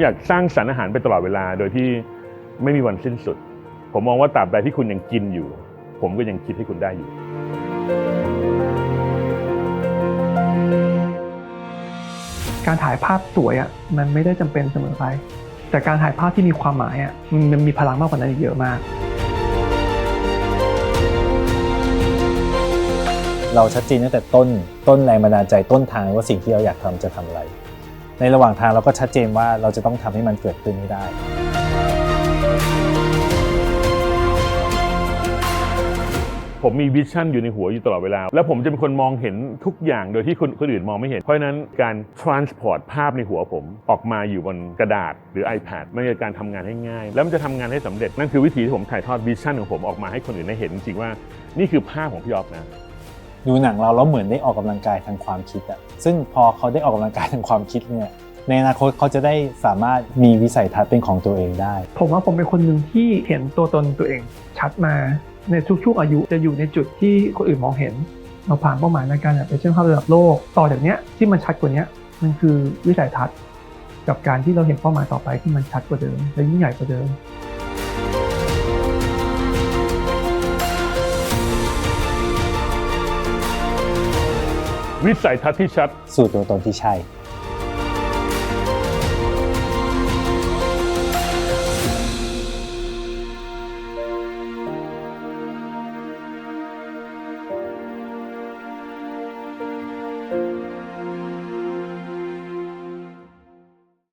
อยากสร้างสรรค์อาหารไปตลอดเวลา โดยที่ไม่มีวันสิ้นสุด ผมมองว่าตราบใดที่คุณยังกินอยู่ ผมก็ยังคิดให้คุณได้อยู่ การถ่ายภาพสวยอะมันไม่ได้จำเป็นเสมอไป แต่การถ่ายภาพที่มีความหมายอะมันมันมีพลังมากกว่านั้นอีกเยอะมาก เราชัดเจนตั้งแต่ต้นต้นแรงบันดาลใจต้นทางว่าสิ่งที่เราอยากทำจะทำอะไร ในระหว่างทางเราก็ชัดเจนว่าเราจะต้องทำให้มันเกิดขึ้นให้ได้ ผมมีวิชั่นอยู่ในหัวอยู่ตลอดเวลา แล้วผมจะเป็นคนมองเห็นทุกอย่างโดยที่คนคนอื่นมองไม่เห็น เพราะฉะนั้นการ transport ภาพในหัวผมออกมาอยู่บนกระดาษหรือ iPad มันเป็นการทำงานให้ง่าย แล้วมันจะทำงานให้สำเร็จนั่นคือวิธีที่ผมถ่ายทอดวิชั่นของผมออกมาให้คนอื่นได้เห็นจริงๆว่านี่คือภาพของพี่ออฟนะ ดูหนังเราแล้วเหมือนได้ออกกำลังกายทางความคิดอะซึ่งพอเขาได้ออกกำลังกายทางความคิดเนี่ยในอนาคตเขาจะได้สามารถมีวิสัยทัศน์เป็นของตัวเองได้ ผมว่าผมเป็นคนหนึ่งที่เห็นตัวตนตัวเองชัดมาในทุกช่วงอายุจะอยู่ในจุดที่คนอื่นมองเห็นเราผ่านเป้าหมายในการเป็นเช่นภาพระดับโลก ต่อจากเนี้ยที่มันชัดกว่านี้มันคือวิสัยทัศน์ กับการที่เราเห็นเป้าหมายต่อไปที่มันชัดกว่าเดิมและยิ่งใหญ่กว่าเดิม วิสัยทัศน์ที่ชัด สู่ตัวตนที่ใช่